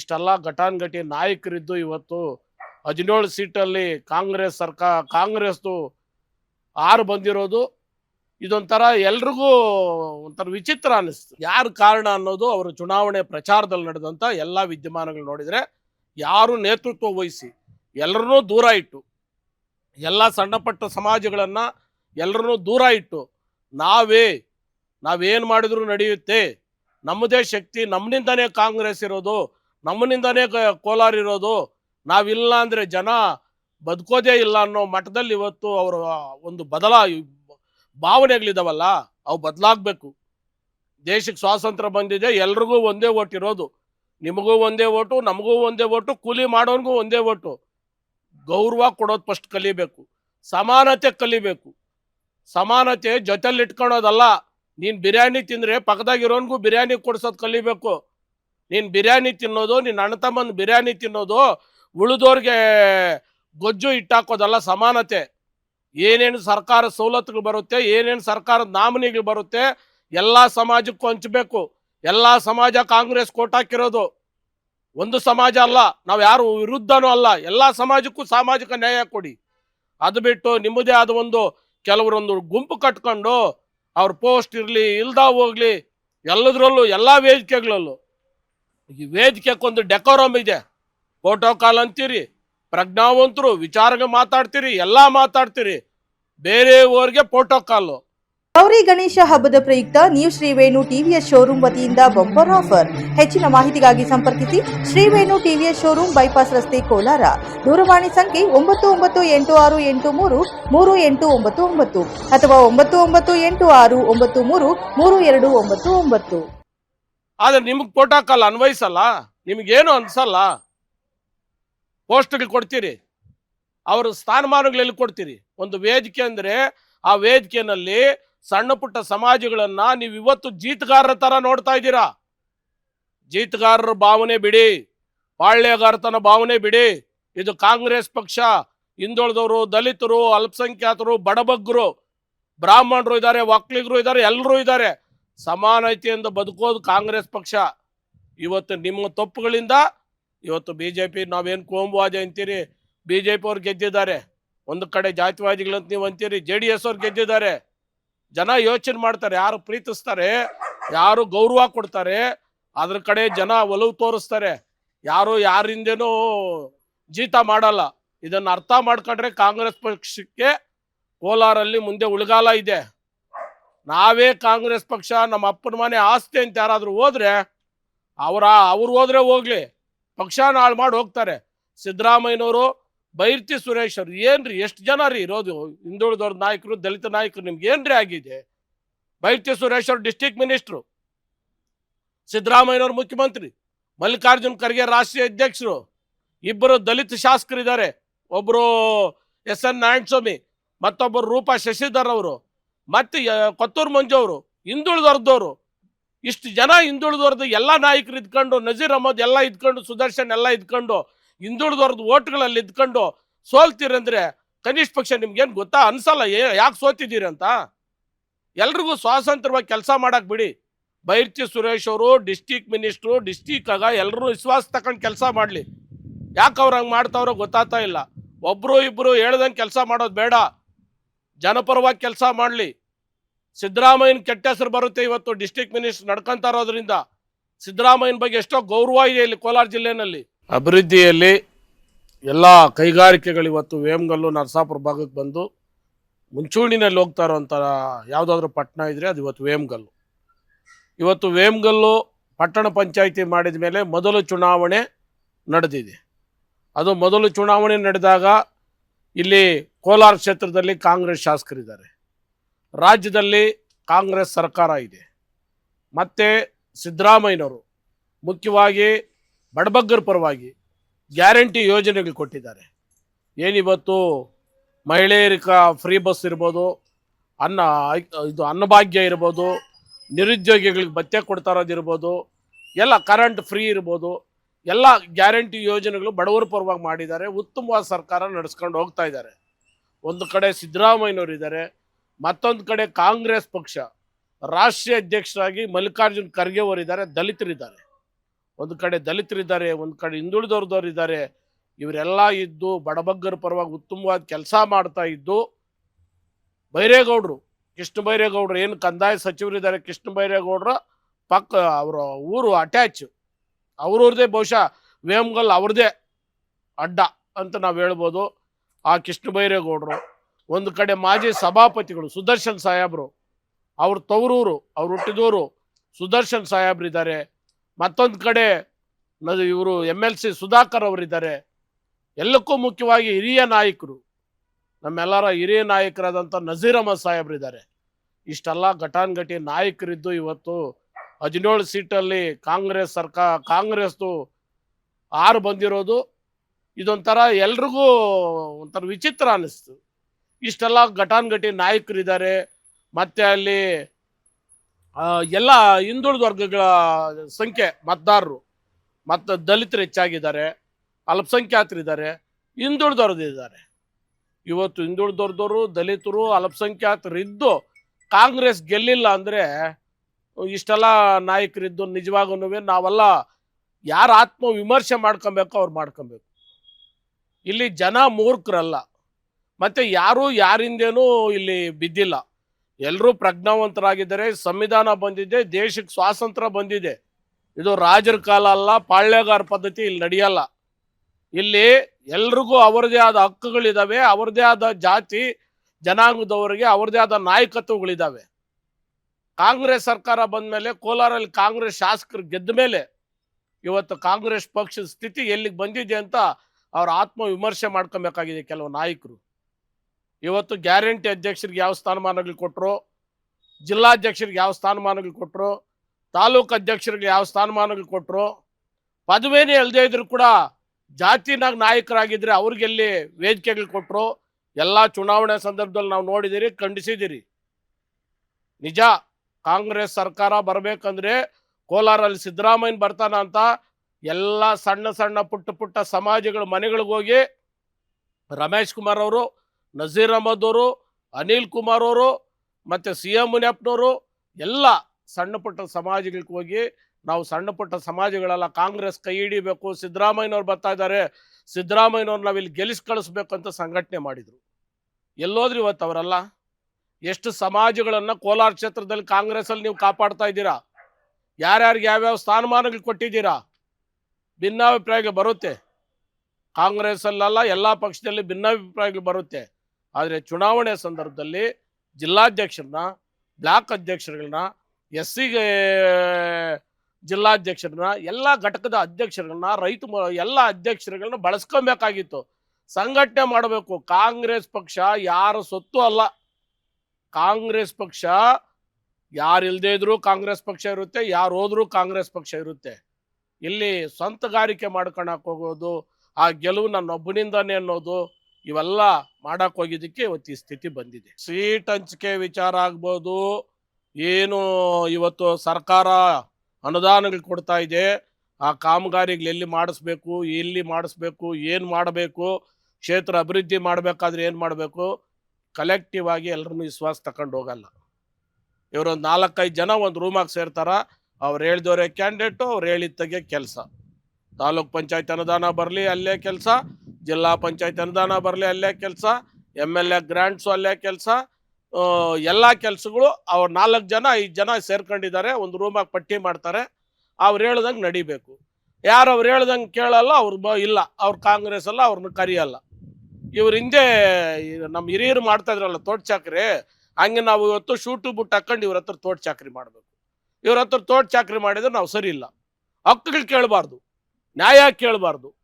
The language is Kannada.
ಇಷ್ಟೆಲ್ಲ ಘಟಾನುಘಟಿ ನಾಯಕರಿದ್ದು ಇವತ್ತು ಹದಿನೇಳು ಸೀಟಲ್ಲಿ ಕಾಂಗ್ರೆಸ್ ಸರ್ಕಾರ ಕಾಂಗ್ರೆಸ್ದು ಆರು ಬಂದಿರೋದು. ಇದೊಂಥರ ಎಲ್ರಿಗೂ ಒಂಥರ ವಿಚಿತ್ರ ಅನ್ನಿಸ್ತು ಯಾರು ಕಾರಣ ಅನ್ನೋದು ಅವರು ಚುನಾವಣೆ ಪ್ರಚಾರದಲ್ಲಿ ನಡೆದಂಥ ಎಲ್ಲ ವಿದ್ಯಮಾನಗಳು ನೋಡಿದರೆ ಯಾರು ನೇತೃತ್ವ ವಹಿಸಿ ಎಲ್ಲರನ್ನೂ ದೂರ ಇಟ್ಟು, ಎಲ್ಲ ಸಣ್ಣಪಟ್ಟ ಸಮಾಜಗಳನ್ನು ಎಲ್ಲರನ್ನೂ ದೂರ ಇಟ್ಟು ನಾವೇ, ನಾವೇನು ಮಾಡಿದ್ರು ನಡೆಯುತ್ತೆ. ನಮ್ಮದೇ ಶಕ್ತಿ ನಮ್ಮನಿಂದನೇ ಕಾಂಗ್ರೆಸ್ ಇರೋದು. ನಮ್ಮನಿಂದನೇ ಕೋಲಾರ ಇರೋದು. ನಾವಿಲ್ಲ ಅಂದರೆ ಜನ ಬದುಕೋದೇ ಇಲ್ಲ ಅನ್ನೋ ಮಟ್ಟದಲ್ಲಿ ಇವತ್ತು ಅವರ ಒಂದು ಬದಲ ಭಾವನೆಗಳಿದಾವಲ್ಲ ಅವು ಬದಲಾಗಬೇಕು. ದೇಶಕ್ಕೆ ಸ್ವಾತಂತ್ರ್ಯ ಬಂದಿದೆ, ಎಲ್ರಿಗೂ ಒಂದೇ ಓಟ್ ಇರೋದು. ನಿಮಗೂ ಒಂದೇ ಓಟು, ನಮಗೂ ಒಂದೇ ಓಟು, ಕೂಲಿ ಮಾಡೋನ್ಗೂ ಒಂದೇ ಓಟು. ಗೌರವ ಕೊಡೋದು ಫಸ್ಟ್ ಕಲಿಬೇಕು. ಸಮಾನತೆ ಕಲಿಬೇಕು. ಸಮಾನತೆ ಜೊತೆಲಿ ಇಟ್ಕೊಳೋದಲ್ಲ. ನೀನು ಬಿರಿಯಾನಿ ತಿಂದರೆ ಪಕ್ಕದಾಗಿರೋನ್ಗೂ ಬಿರಿಯಾನಿ ಕೊಡ್ಸೋದು ಕಲಿಬೇಕು. ನೀನು ಬಿರಿಯಾನಿ ತಿನ್ನೋದು ನಿನ್ನ ಅಣ್ಣ ತಮ್ಮನ ಬಿರಿಯಾನಿ ತಿನ್ನೋದು, ಉಳಿದೋರಿಗೆ ಗೊಜ್ಜು ಇಟ್ಟಾಕೋದಲ್ಲ ಸಮಾನತೆ. ಏನೇನು ಸರ್ಕಾರ ಸವಲತ್ತುಗಳು ಬರುತ್ತೆ, ಏನೇನು ಸರ್ಕಾರದ ನಾಮಿನಿಗಳು ಬರುತ್ತೆ, ಎಲ್ಲ ಸಮಾಜಕ್ಕೂ ಹಂಚಬೇಕು. ಎಲ್ಲ ಸಮಾಜ ಕಾಂಗ್ರೆಸ್ ಕೋಟ್ ಹಾಕಿರೋದು. ಒಂದು ಸಮಾಜ ಅಲ್ಲ, ನಾವು ಯಾರು ವಿರುದ್ಧನೂ ಅಲ್ಲ, ಎಲ್ಲ ಸಮಾಜಕ್ಕೂ ಸಾಮಾಜಿಕ ನ್ಯಾಯ ಕೊಡಿ. ಅದು ಬಿಟ್ಟು ನಿಮ್ಮದೇ ಆದ ಒಂದು ಕೆಲವರೊಂದು ಗುಂಪು ಕಟ್ಕೊಂಡು ಅವ್ರ ಪೋಸ್ಟ್ ಇರಲಿ, ಇಲ್ದಾ ಹೋಗ್ಲಿ, ಎಲ್ಲದರಲ್ಲೂ, ಎಲ್ಲ ವೇದಿಕೆಗಳಲ್ಲೂ. ಈ ವೇದಿಕೆಗೊಂದು ಡೆಕೋರಮ್ ಇದೆ. ಫೋಟೋಕಾಲ್ ಅಂತೀರಿ, ಪ್ರಜ್ಞಾವಂತರು, ವಿಚಾರಗ ಮಾತಾಡ್ತೀರಿ, ಎಲ್ಲ ಮಾತಾಡ್ತೀರಿ. ಊರಿಗೆ ಕಾಲು ಗೌರಿ ಗಣೇಶ ಹಬ್ಬದ ಪ್ರಯುಕ್ತ new Shrivenu T V S showroom ವತಿಯಿಂದ ಬಂಪರ್ ಆಫರ್ ಹೆಚ್ಚಿನ ಮಾಹಿತಿಗಾಗಿ ಸಂಪರ್ಕಿಸಿ, ಶ್ರೀವೇಣು ಟಿವಿಎಸ್ ಶೋರೂಮ್ ಬೈಪಾಸ್ ರಸ್ತೆ ಕೋಲಾರ. ದೂರವಾಣಿ ಸಂಖ್ಯೆ ಒಂಬತ್ತು ಒಂಬತ್ತು ಎಂಟು ಆರು ಎಂಟು ಮೂರು ಮೂರು ಎಂಟು ಒಂಬತ್ತು ಒಂಬತ್ತು, ಅಥವಾ ಒಂಬತ್ತು ಒಂಬತ್ತು ಎಂಟು ಆರು ಒಂಬತ್ತು ಮೂರು ಮೂರು ಎರಡು ಒಂಬತ್ತು ಒಂಬತ್ತು. ಆದ್ರೆ ನಿಮಗೆ ಪ್ರೋಟೋಕಾಲ್ ಕಾಲ್ ಅನ್ವಯಿಸಲ್ಲ? ನಿಮಗೇನು ಅನ್ಸಲ್ಲ? ಪೋಸ್ಟ್ಗಳು ಕೊಡ್ತೀರಿ. ಅವರು ಸ್ಥಾನಮಾನಗಳು ಎಲ್ಲಿ ಕೊಡ್ತೀರಿ. ಒಂದು ವೇದಿಕೆ ಅಂದರೆ ಆ ವೇದಿಕೆನಲ್ಲಿ ಸಣ್ಣ ಪುಟ್ಟ ಸಮಾಜಗಳನ್ನ ನೀವು ಇವತ್ತು ಜೀತಗಾರರ ತರ ನೋಡ್ತಾ ಇದ್ದೀರಾ? ಜೀತಗಾರರ ಭಾವನೆ ಬಿಡಿ. ಪಾಳ್ಯಗಾರತನ ಭಾವನೆ ಬಿಡಿ. ಇದು ಕಾಂಗ್ರೆಸ್ ಪಕ್ಷ, ಹಿಂದುಳಿದವರು, ದಲಿತರು, ಅಲ್ಪಸಂಖ್ಯಾತರು, ಬಡಬಗ್ಗರು, ಬ್ರಾಹ್ಮಣರು ಇದ್ದಾರೆ, ಒಕ್ಕಲಿಗರು ಇದ್ದಾರೆ, ಎಲ್ಲರೂ ಇದ್ದಾರೆ. ಸಮಾನತೆಯಿಂದ ಬದುಕೋದು ಕಾಂಗ್ರೆಸ್ ಪಕ್ಷ. ಇವತ್ತು ನಿಮ್ಮ ತಪ್ಪುಗಳಿಂದ ಇವತ್ತು ಬಿ ಜೆ ಪಿ ನಾವೇನು ಕೋಮುವಾದಿ ಅಂತೀರಿ? ಬಿ ಜೆ ಪಿ ಅವ್ರು ಗೆದ್ದಿದ್ದಾರೆ. ಒಂದು ಕಡೆ ಜಾತಿವಾದಿಗಳಂತ ನೀವು ಅಂತೀರಿ, ಜೆ ಡಿ ಎಸ್ ಅವ್ರು ಗೆದ್ದಿದ್ದಾರೆ. ಜನ ಯೋಚನೆ ಮಾಡ್ತಾರೆ, ಯಾರು ಪ್ರೀತಿಸ್ತಾರೆ, ಯಾರು ಗೌರವ ಕೊಡ್ತಾರೆ, ಅದ್ರ ಕಡೆ ಜನ ಒಲವು ತೋರಿಸ್ತಾರೆ. ಯಾರು ಯಾರಿಂದೇನೂ ಜೀತ ಮಾಡಲ್ಲ. ಇದನ್ನು ಅರ್ಥ ಮಾಡ್ಕೊಂಡ್ರೆ ಕಾಂಗ್ರೆಸ್ ಪಕ್ಷಕ್ಕೆ ಕೋಲಾರಲ್ಲಿ ಮುಂದೆ ಉಳಗಾಲ ಇದೆ. ನಾವೇ ಕಾಂಗ್ರೆಸ್ ಪಕ್ಷ, ನಮ್ಮ ಅಪ್ಪನ ಮನೆ ಆಸ್ತಿ ಅಂತ ಯಾರಾದ್ರೂ ಹೋದ್ರೆ, ಅವರ, ಅವ್ರು ಹೋದ್ರೆ ಹೋಗ್ಲಿ. ಪಕ್ಷ ನಾಳು ಮಾಡಿ ಹೋಗ್ತಾರೆ. ಸಿದ್ದರಾಮಯ್ಯನವರು, ಬೈರ್ತಿ ಸುರೇಶ್ ಅವ್ರು ಏನ್ರಿ, ಎಷ್ಟು ಜನ ರೀ ಇರೋದು? ಹಿಂದುಳಿದವ್ರ ನಾಯಕರು, ದಲಿತ ನಾಯಕರು ನಿಮ್ಗೆ ಏನ್ರಿ ಆಗಿದೆ? ಬೈರ್ತಿ ಸುರೇಶ್ ಅವ್ರು ಡಿಸ್ಟಿಕ್ ಮಿನಿಸ್ಟ್ರು. ಸಿದ್ದರಾಮಯ್ಯನವರು ಮುಖ್ಯಮಂತ್ರಿ. ಮಲ್ಲಿಕಾರ್ಜುನ್ ಖರ್ಗೆ ರಾಷ್ಟ್ರೀಯ ಅಧ್ಯಕ್ಷರು. ಇಬ್ಬರು ದಲಿತ ಶಾಸಕರಿದ್ದಾರೆ. ಒಬ್ಬರು ಎಸ್ ಎನ್ ನಾರಾಯಣಸ್ವಾಮಿ, ಮತ್ತೊಬ್ಬರು ರೂಪಾ ಶಶಿಧರ್ ಅವರು. ಮತ್ತೆ ಕೊತ್ತೂರು ಮಂಜು ಅವರು, ಹಿಂದುಳಿದವ್ರದವರು, ಇಷ್ಟು ಜನ ಹಿಂದುಳಿದವ್ರದ್ದು ಎಲ್ಲ ನಾಯಕರು ಇದ್ಕೊಂಡು, ನಜೀರ್ ಅಹಮದ್ ಎಲ್ಲ ಇದ್ಕೊಂಡು, ಸುದರ್ಶನ್ ಎಲ್ಲ ಇದ್ಕೊಂಡು ಹಿಂದುಳಿದವ್ರದ್ದು ಓಟ್ಗಳಲ್ಲಿ ಇದ್ಕೊಂಡು ಸೋಲ್ತೀರಂದ್ರೆ ಕನಿಷ್ಠ ಪಕ್ಷ ನಿಮ್ಗೇನು ಗೊತ್ತಾ? ಅನ್ಸಲ್ಲ, ಏ, ಯಾಕೆ ಸೋತಿದ್ದೀರಿ ಅಂತ? ಎಲ್ರಿಗೂ ಸ್ವಾತಂತ್ರ್ಯವಾಗಿ ಕೆಲಸ ಮಾಡಕ್ ಬಿಡಿ. ಬೈರ್ತಿ ಸುರೇಶ್ ಅವರು, ಡಿಸ್ಟಿಕ್ ಮಿನಿಸ್ಟ್ರು, ಡಿಸ್ಟಿಕ್ ಆಗ ಎಲ್ಲರೂ ವಿಶ್ವಾಸ ತಗೊಂಡು ಕೆಲಸ ಮಾಡಲಿ. ಯಾಕೆ ಅವ್ರು ಹಂಗೆ ಮಾಡ್ತಾವ್ರೋ ಗೊತ್ತಾಗ್ತಾ ಇಲ್ಲ. ಒಬ್ಬರು ಇಬ್ರು ಹೇಳ್ದಂಗೆ ಕೆಲಸ ಮಾಡೋದು ಬೇಡ. ಜನಪರವಾಗಿ ಕೆಲಸ ಮಾಡಲಿ. ಸಿದ್ದರಾಮಯ್ಯನ ಕೆಟ್ಟ ಹೆಸರು ಬರುತ್ತೆ ಇವತ್ತು ಡಿಸ್ಟಿಕ್ ಮಿನಿಸ್ಟರ್ ನಡ್ಕೊಂತ ಇರೋದ್ರಿಂದ. ಸಿದ್ದರಾಮಯ್ಯನ ಬಗ್ಗೆ ಎಷ್ಟೋ ಗೌರವ ಇದೆ ಇಲ್ಲಿ ಕೋಲಾರ ಜಿಲ್ಲೆನಲ್ಲಿ. ಅಭಿವೃದ್ಧಿಯಲ್ಲಿ ಎಲ್ಲ ಕೈಗಾರಿಕೆಗಳು ಇವತ್ತು ವೇಮಗಲ್ಲು ನರಸಾಪುರ ಭಾಗಕ್ಕೆ ಬಂದು ಮುಂಚೂಣಿನಲ್ಲಿ ಹೋಗ್ತಾ ಇರೋಂಥ ಯಾವುದಾದ್ರೂ ಪಟ್ಟಣ ಇದ್ರೆ ಅದು ಇವತ್ತು ವೇಮಗಲ್ಲು. ಇವತ್ತು ವೇಮಗಲ್ಲು ಪಟ್ಟಣ ಪಂಚಾಯಿತಿ ಮಾಡಿದ ಮೇಲೆ ಮೊದಲು ಚುನಾವಣೆ ನಡೆದಿದೆ. ಅದು ಮೊದಲು ಚುನಾವಣೆ ನಡೆದಾಗ ಇಲ್ಲಿ ಕೋಲಾರ ಕ್ಷೇತ್ರದಲ್ಲಿ ಕಾಂಗ್ರೆಸ್ ಶಾಸಕರಿದ್ದಾರೆ. ರಾಜ್ಯದಲ್ಲಿ ಕಾಂಗ್ರೆಸ್ ಸರ್ಕಾರ ಇದೆ. ಮತ್ತು ಸಿದ್ದರಾಮಯ್ಯನವರು ಮುಖ್ಯವಾಗಿ ಬಡಬಗ್ಗರ ಪರವಾಗಿ ಗ್ಯಾರಂಟಿ ಯೋಜನೆಗಳು ಕೊಟ್ಟಿದ್ದಾರೆ. ಏನಿವತ್ತು ಮಹಿಳೆಯರಿಗೆ ಫ್ರೀ ಬಸ್ ಇರ್ಬೋದು, ಅನ್ನ, ಇದು ಅನ್ನಭಾಗ್ಯ ಇರ್ಬೋದು, ನಿರುದ್ಯೋಗಿಗಳಿಗೆ ಭತ್ಯೆ ಕೊಡ್ತಾ ಇರೋದಿರ್ಬೋದು ಎಲ್ಲ ಕರೆಂಟ್ ಫ್ರೀ ಇರ್ಬೋದು, ಎಲ್ಲ ಗ್ಯಾರಂಟಿ ಯೋಜನೆಗಳು ಬಡವರ ಪರವಾಗಿ ಮಾಡಿದ್ದಾರೆ, ಉತ್ತಮವಾದ ಸರ್ಕಾರ ನಡೆಸ್ಕೊಂಡು ಹೋಗ್ತಾ ಇದ್ದಾರೆ. ಒಂದು ಕಡೆ ಸಿದ್ದರಾಮಯ್ಯನವರು ಇದ್ದಾರೆ ಮತ್ತೊಂದು ಕಡೆ ಕಾಂಗ್ರೆಸ್ ಪಕ್ಷ. ರಾಷ್ಟ್ರೀಯ ಅಧ್ಯಕ್ಷರಾಗಿ ಮಲ್ಲಿಕಾರ್ಜುನ್ ಖರ್ಗೆ ಅವರಿದ್ದಾರೆ, ದಲಿತರಿದ್ದಾರೆ. ಒಂದು ಕಡೆ ದಲಿತರಿದ್ದಾರೆ, ಒಂದು ಕಡೆ ಹಿಂದುಳಿದವ್ರದವ್ರು ಇದ್ದಾರೆ ಇವರೆಲ್ಲ ಇದ್ದು ಬಡಬಗ್ಗರ ಪರವಾಗಿ ಉತ್ತಮವಾದ ಕೆಲಸ ಮಾಡ್ತಾ ಇದ್ದು, ಬೈರೇಗೌಡರು, ಕೃಷ್ಣ ಬೈರೇಗೌಡರು, ಏನು ಕಂದಾಯ ಸಚಿವರಿದ್ದಾರೆ, ಕೃಷ್ಣ ಬೈರೇಗೌಡರ ಪಕ್ಕ ಅವರ ಊರು ಅಟ್ಯಾಚ್ ಅವ್ರವ್ರದೇ ಬಹುಶಃ, ವೇಮ್ಗಲ್ ಅವ್ರದೇ ಅಡ್ಡ ಅಂತ ನಾವು ಹೇಳ್ಬೋದು. ಆ ಕೃಷ್ಣ ಬೈರೇಗೌಡರು ಒಂದು ಕಡೆ ಮಾಜಿ ಸಭಾಪತಿಗಳು ಸುದರ್ಶನ್ ಸಾಹೇಬ್ರು, ಅವ್ರ ತವರೂರು, ಅವ್ರು ಹುಟ್ಟಿದೂರು ಸುದರ್ಶನ್ ಸಾಹೇಬ್ರಿದ್ದಾರೆ. ಮತ್ತೊಂದು ಕಡೆ ಇವರು ಎಂ ಎಲ್ ಸಿ ಸುಧಾಕರ್ ಅವರಿದ್ದಾರೆ. ಎಲ್ಲಕ್ಕೂ ಮುಖ್ಯವಾಗಿ ಹಿರಿಯ ನಾಯಕರು. ನಮ್ಮೆಲ್ಲರ ಹಿರಿಯ ನಾಯಕರಾದಂಥ ನಜೀರ್ ಅಹಮದ್ ಸಾಹೇಬ್ರಿದ್ದಾರೆ. ಇಷ್ಟೆಲ್ಲ ಘಟಾನ್ಘಟಿ ನಾಯಕರಿದ್ದು ಇವತ್ತು ಹದಿನೇಳು ಸೀಟಲ್ಲಿ ಕಾಂಗ್ರೆಸ್ ಸರ್ಕಾರ ಕಾಂಗ್ರೆಸ್ದು ಆರು ಬಂದಿರೋದು. ಇದೊಂಥರ ಎಲ್ರಿಗೂ ಒಂಥರ ವಿಚಿತ್ರ ಅನ್ನಿಸ್ತು ಇಷ್ಟೆಲ್ಲ ಘಟಾನ್ಘಟಿ ನಾಯಕರಿದ್ದಾರೆ. ಮತ್ತೆ ಅಲ್ಲಿ ಎಲ್ಲ ಹಿಂದುಳಿದ ವರ್ಗಗಳ ಸಂಖ್ಯೆ, ಮತದಾರರು, ಮತ್ತು ದಲಿತರು ಹೆಚ್ಚಾಗಿದ್ದಾರೆ. ಅಲ್ಪಸಂಖ್ಯಾತರಿದ್ದಾರೆ. ಹಿಂದುಳಿದವ್ರದ್ದು ಇದ್ದಾರೆ. ಇವತ್ತು ಹಿಂದುಳಿದವ್ರದವರು ದಲಿತರು ಅಲ್ಪಸಂಖ್ಯಾತರು ಇದ್ದು ಕಾಂಗ್ರೆಸ್ ಗೆಲ್ಲಿಲ್ಲ ಅಂದರೆ ಇಷ್ಟೆಲ್ಲ ನಾಯಕರಿದ್ದು ನಿಜವಾಗೂ ನಾವೆಲ್ಲ ಯಾರು ಆತ್ಮ ವಿಮರ್ಶೆ ಮಾಡ್ಕೊಬೇಕು, ಅವ್ರು ಮಾಡ್ಕೊಬೇಕು. ಇಲ್ಲಿ ಜನ ಮೂರ್ಖರಲ್ಲ. ಮತ್ತೆ ಯಾರೂ ಯಾರಿಂದೇನೂ ಇಲ್ಲಿ ಬಿದ್ದಿಲ್ಲ. ಎಲ್ಲರೂ ಪ್ರಜ್ಞಾವಂತರಾಗಿದ್ದಾರೆ, ಸಂವಿಧಾನ ಬಂದಿದೆ, ದೇಶಕ್ಕೆ ಸ್ವಾತಂತ್ರ್ಯ ಬಂದಿದೆ. ಇದು ರಾಜರ ಕಾಲ ಅಲ್ಲ, ಪಾಳ್ಯಗಾರ ಪದ್ಧತಿ ಇಲ್ಲಿ ನಡೆಯಲ್ಲ. ಇಲ್ಲಿ ಎಲ್ರಿಗೂ ಅವರದೇ ಆದ ಹಕ್ಕುಗಳಿದಾವೆ, ಅವರದೇ ಆದ ಜಾತಿ, ಜನಾಂಗದವರಿಗೆ ಅವರದೇ ಆದ ನಾಯಕತ್ವಗಳಿದ್ದಾವೆ ಕಾಂಗ್ರೆಸ್ ಸರ್ಕಾರ ಬಂದ ಮೇಲೆ ಕೋಲಾರಲ್ಲಿ ಕಾಂಗ್ರೆಸ್ ಶಾಸಕರು ಗೆದ್ದ ಮೇಲೆ ಇವತ್ತು ಕಾಂಗ್ರೆಸ್ ಪಕ್ಷದ ಸ್ಥಿತಿ ಎಲ್ಲಿಗೆ ಬಂದಿದೆ ಅಂತ ಅವ್ರ ಆತ್ಮ ವಿಮರ್ಶೆ ಮಾಡ್ಕೊಬೇಕಾಗಿದೆ ಕೆಲವು ನಾಯಕರು. ಇವತ್ತು ಗ್ಯಾರಂಟಿ ಅಧ್ಯಕ್ಷರಿಗೆ ಯಾವ ಸ್ಥಾನಮಾನಗಳು ಕೊಟ್ಟರು ಜಿಲ್ಲಾಧ್ಯಕ್ಷರಿಗೆ ಯಾವ ಸ್ಥಾನಮಾನಗಳು ಕೊಟ್ಟರು ತಾಲೂಕು ಅಧ್ಯಕ್ಷರಿಗೆ ಯಾವ ಸ್ಥಾನಮಾನಗಳು ಕೊಟ್ಟರು ಪದವೇನೇ ಎಲ್ದೇ ಇದ್ರು ಕೂಡ ಜಾತಿನಾಗ ನಾಯಕರಾಗಿದ್ರೆ ಅವ್ರಿಗೆಲ್ಲಿ ವೇದಿಕೆಗಳು ಕೊಟ್ಟರು ಎಲ್ಲ ಚುನಾವಣೆ ಸಂದರ್ಭದಲ್ಲಿ ನಾವು ನೋಡಿದಿರಿ, ಖಂಡಿಸಿದಿರಿ. ನಿಜ, ಕಾಂಗ್ರೆಸ್ ಸರ್ಕಾರ ಬರಬೇಕಂದ್ರೆ ಕೋಲಾರಲ್ಲಿ ಸಿದ್ದರಾಮಯ್ಯ ಬರ್ತಾನ ಅಂತ ಎಲ್ಲ ಸಣ್ಣ ಸಣ್ಣ ಪುಟ್ಟ ಪುಟ್ಟ ಸಮಾಜಗಳ ಮನೆಗಳಿಗೋಗಿ ರಮೇಶ್ ಕುಮಾರ್ ಅವರು, ನಜೀರ್ ಅಹಮದ್ ಅವರು, ಅನಿಲ್ ಕುಮಾರ್ ಅವರು, ಮತ್ತು ಸಿ ಎಂ ಮುನಿಯಪ್ಪನವರು, ಎಲ್ಲ ಸಣ್ಣ ಪುಟ್ಟ ಸಮಾಜಗಳಿಗೆ ಹೋಗಿ ನಾವು ಸಣ್ಣ ಪುಟ್ಟ ಸಮಾಜಗಳೆಲ್ಲ, ಕಾಂಗ್ರೆಸ್ ಕೈ ಹಿಡಿಬೇಕು, ಸಿದ್ದರಾಮಯ್ಯನವ್ರು ಬರ್ತಾ ಇದ್ದಾರೆ ಸಿದ್ದರಾಮಯ್ಯನವ್ರು ನಾವಿಲ್ಲಿ ಗೆಲ್ಲಿಸಿ ಕಳಿಸ್ಬೇಕು ಅಂತ ಸಂಘಟನೆ ಮಾಡಿದರು. ಎಲ್ಲೋದ್ರಿ ಇವತ್ತು ಅವರೆಲ್ಲ? ಎಷ್ಟು ಸಮಾಜಗಳನ್ನು ಕೋಲಾರ ಕ್ಷೇತ್ರದಲ್ಲಿ ಕಾಂಗ್ರೆಸ್ಸಲ್ಲಿ ನೀವು ಕಾಪಾಡ್ತಾ ಇದ್ದೀರಾ? ಯಾರ್ಯಾರಿಗೆ ಯಾವ್ಯಾವ ಸ್ಥಾನಮಾನಗಳು ಕೊಟ್ಟಿದ್ದೀರಾ? ಭಿನ್ನಾಭಿಪ್ರಾಯಗಳು ಬರುತ್ತೆ. ಕಾಂಗ್ರೆಸ್ಸಲ್ಲ ಎಲ್ಲ ಪಕ್ಷದಲ್ಲಿ ಭಿನ್ನಾಭಿಪ್ರಾಯಗಳು ಬರುತ್ತೆ. ಆದರೆ ಚುನಾವಣೆ ಸಂದರ್ಭದಲ್ಲಿ ಜಿಲ್ಲಾಧ್ಯಕ್ಷರನ್ನ, ಬ್ಲಾಕ್ ಅಧ್ಯಕ್ಷರುಗಳನ್ನ ಎಸ್ ಸಿಗೆ ಜಿಲ್ಲಾಧ್ಯಕ್ಷರನ್ನ, ಎಲ್ಲ ಘಟಕದ ಅಧ್ಯಕ್ಷರುಗಳನ್ನ, ರೈತ ಎಲ್ಲ ಅಧ್ಯಕ್ಷರುಗಳನ್ನ ಬಳಸ್ಕೊಬೇಕಾಗಿತ್ತು. ಸಂಘಟನೆ ಮಾಡಬೇಕು. ಕಾಂಗ್ರೆಸ್ ಪಕ್ಷ ಯಾರ ಸೊತ್ತು ಅಲ್ಲ. ಕಾಂಗ್ರೆಸ್ ಪಕ್ಷ ಯಾರು ಇಲ್ಲದೇ ಇದ್ರೂ ಕಾಂಗ್ರೆಸ್ ಪಕ್ಷ ಇರುತ್ತೆ, ಯಾರು ಹೋದ್ರೂ ಕಾಂಗ್ರೆಸ್ ಪಕ್ಷ ಇರುತ್ತೆ. ಇಲ್ಲಿ ಸ್ವಂತಗಾರಿಕೆ ಮಾಡ್ಕೊಳಕ್ ಹೋಗೋದು, ಆ ಗೆಲುವು ನನ್ನೊಬ್ಬನಿಂದಾನೇ ಅನ್ನೋದು ಇವೆಲ್ಲ ಮಾಡಕ್ ಹೋಗಿದ್ದಕ್ಕೆ ಇವತ್ತು ಈ ಸ್ಥಿತಿ ಬಂದಿದೆ. ಸೀಟ್ ಹಂಚಿಕೆ ವಿಚಾರ ಆಗ್ಬೋದು. ಏನು ಇವತ್ತು ಸರ್ಕಾರ ಅನುದಾನಗಳು ಕೊಡ್ತಾ ಇದೆ. ಆ ಕಾಮಗಾರಿಗಳು ಎಲ್ಲಿ ಮಾಡಿಸ್ಬೇಕು ಎಲ್ಲಿ ಮಾಡಿಸ್ಬೇಕು, ಏನು ಮಾಡಬೇಕು, ಕ್ಷೇತ್ರ ಅಭಿವೃದ್ಧಿ ಮಾಡಬೇಕಾದ್ರೆ ಏನು ಮಾಡಬೇಕು ಕಲೆಕ್ಟಿವ್ ಆಗಿ ಎಲ್ಲರನ್ನೂ ವಿಶ್ವಾಸ ತಗೊಂಡು ಹೋಗಲ್ಲ. ಇವರೊಂದು ನಾಲ್ಕೈದು ಜನ ಒಂದು ರೂಮಾಗಿ ಸೇರ್ತಾರ. ಅವ್ರು ಹೇಳಿದವರೇ ಕ್ಯಾಂಡಿಡೇಟು ಅವ್ರು ಹೇಳಿದ ತೆಗೆ ಕೆಲಸ. ತಾಲೂಕ್ ಪಂಚಾಯತ್ ಅನುದಾನ ಬರಲಿ, ಅಲ್ಲೇ ಕೆಲಸ. ಜಿಲ್ಲಾ ಪಂಚಾಯತ್ ಅನುದಾನ ಬರಲಿ, ಅಲ್ಲೇ ಕೆಲಸ. ಎಂ ಎಲ್ ಎ ಗ್ರ್ಯಾಂಟ್ಸು ಅಲ್ಲೇ ಕೆಲಸ. ಎಲ್ಲ ಕೆಲಸಗಳು ಅವ್ರು ನಾಲ್ಕು ಜನ, ಐದು ಜನ ಸೇರ್ಕೊಂಡಿದ್ದಾರೆ, ಒಂದು ರೂಮಾಗಿ ಪಟ್ಟಿ ಮಾಡ್ತಾರೆ. ಅವ್ರು ಹೇಳ್ದಂಗೆ ನಡಿಬೇಕು. ಯಾರು ಅವ್ರು ಹೇಳ್ದಂಗೆ ಕೇಳಲ್ಲ, ಅವ್ರು ಬ, ಇಲ್ಲ. ಅವ್ರು ಕಾಂಗ್ರೆಸ್ ಅಲ್ಲ ಅವ್ರನ್ನ ಕರೆಯಲ್ಲ. ಇವ್ರ ಹಿಂದೆ ನಮ್ಮ ಹಿರಿಯರು ಮಾಡ್ತಾ ಇದ್ರಲ್ಲ ತೋಟ ಚಾಕ್ರಿ ಹಂಗೆ ನಾವು ಇವತ್ತು ಶೂಟು ಬುಟ್ಟು ಹಾಕೊಂಡು ಇವ್ರ ಹತ್ರ ತೋಟ ಚಾಕ್ರಿ ಮಾಡಬೇಕು. ಇವ್ರ ಹತ್ರ ತೋಟ ಚಾಕ್ರಿ ಮಾಡಿದ್ರೆ ನಾವು ಸರಿ ಇಲ್ಲ ಹಕ್ಕುಗಳು ಕೇಳಬಾರ್ದು. ನ್ಯಾಯ ಕೇಳಬಾರ್ದು.